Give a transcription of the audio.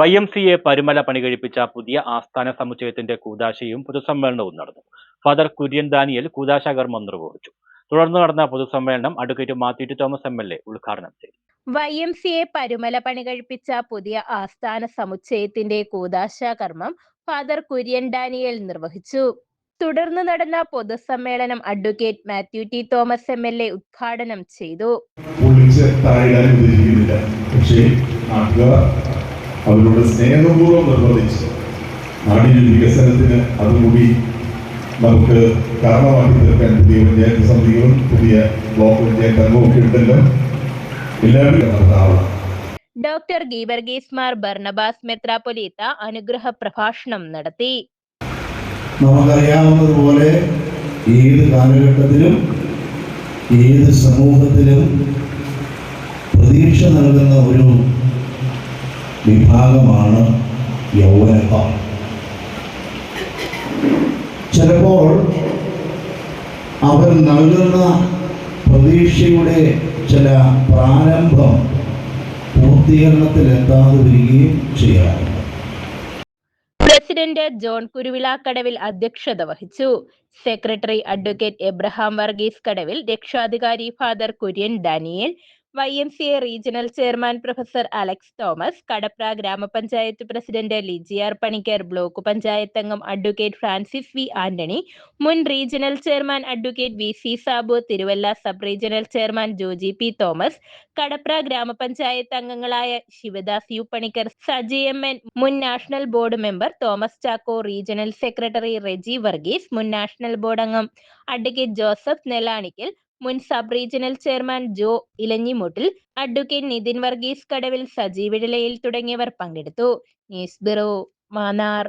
Y M C A Parumala പണികഴിപ്പിച്ച പുതിയ ആസ്ഥാന സമുച്ചയത്തിന്റെ കൂതാശയും പൊതുസമ്മേളനവും നടന്നു. ഫാദർ കുര്യൻ ദാനിയൽ കൂതാശ കർമ്മം നിർവഹിച്ചു തുടർന്ന് നടന്ന പൊതുസമ്മേളനം advocate Mathew T Thomas M L A ഉദ്ഘാടനം ചെയ്തു. Y M C A Parumala പണി കഴിപ്പിച്ച പുതിയ ആസ്ഥാന സമുച്ചയത്തിന്റെ കൂതാശ കർമ്മം ഫാദർ കുര്യൻ ഡാനിയൽ നിർവഹിച്ചു. തുടർന്ന് നടന്ന പൊതുസമ്മേളനം advocate Mathew T Thomas M L A ഉദ്ഘാടനം ചെയ്തു. പക്ഷേ അവരുടെ സ്നേഹപൂർവം നിർബന്ധിച്ച് നാടിന്റെ വികസനത്തിന് അതുകൂടി നമുക്ക് കാരണമാക്കി തീർക്കാൻ പുതിയ പഞ്ചായത്ത് സമിതികളും പുതിയ ബ്ലോക്ക് പഞ്ചായത്ത് അംഗവും ഒക്കെ ഉണ്ടല്ലോ. എല്ലാവരും നടത്താവണം ഡോക്ടർ ഗീവർഗീസ് മാർ ബർണബാസ് മെത്രാപൊലീത്ത അനുഗ്രഹ പ്രഭാഷണം നടത്തി. നമുക്കറിയാവുന്നതുപോലെ ഏത് കാലഘട്ടത്തിലും ഏത് സമൂഹത്തിലും പ്രതീക്ഷ നൽകുന്ന ഒരു വിഭാഗമാണ് യൗവനക്കാർ ചിലപ്പോൾ അവർ നൽകുന്ന പ്രതീക്ഷയുടെ ചില പ്രാരംഭം പൂർത്തീകരണത്തിലെത്താതെ വരികയും ചെയ്യാറുണ്ട്. പ്രസിഡന്റ് ജോൺ കുരുവിളാക്കടവിൽ അധ്യക്ഷത വഹിച്ചു. Secretary advocate Abraham Varghese Kadavil രക്ഷാധികാരി father Kurian Daniel Y M C A regional chairman professor Alex Thomas Kadapra ഗ്രാമപഞ്ചായത്ത് പ്രസിഡന്റ് ലിജിയാർ പണിക്കർ ബ്ലോക്ക് പഞ്ചായത്ത് അംഗം അഡ്വക്കേറ്റ് ഫ്രാൻസിസ് വി ആന്റണി മുൻ regional chairman advocate V C Sabu Thiruvalla sub regional chairman Joji P Thomas Kadapra ഗ്രാമപഞ്ചായത്ത് അംഗങ്ങളായ Shivadas U Panicker Saji M N മുൻ national board member Thomas Chacko regional secretary Reji Varghese മുൻ national board അംഗം advocate Joseph Nelanikkal മുൻ sub regional chairman Jo Elanjimoottil advocate Nithin Varghese Kadavil Sajeev Idalayil തുടങ്ങിയവർ പങ്കെടുത്തു. News bureau Mannar.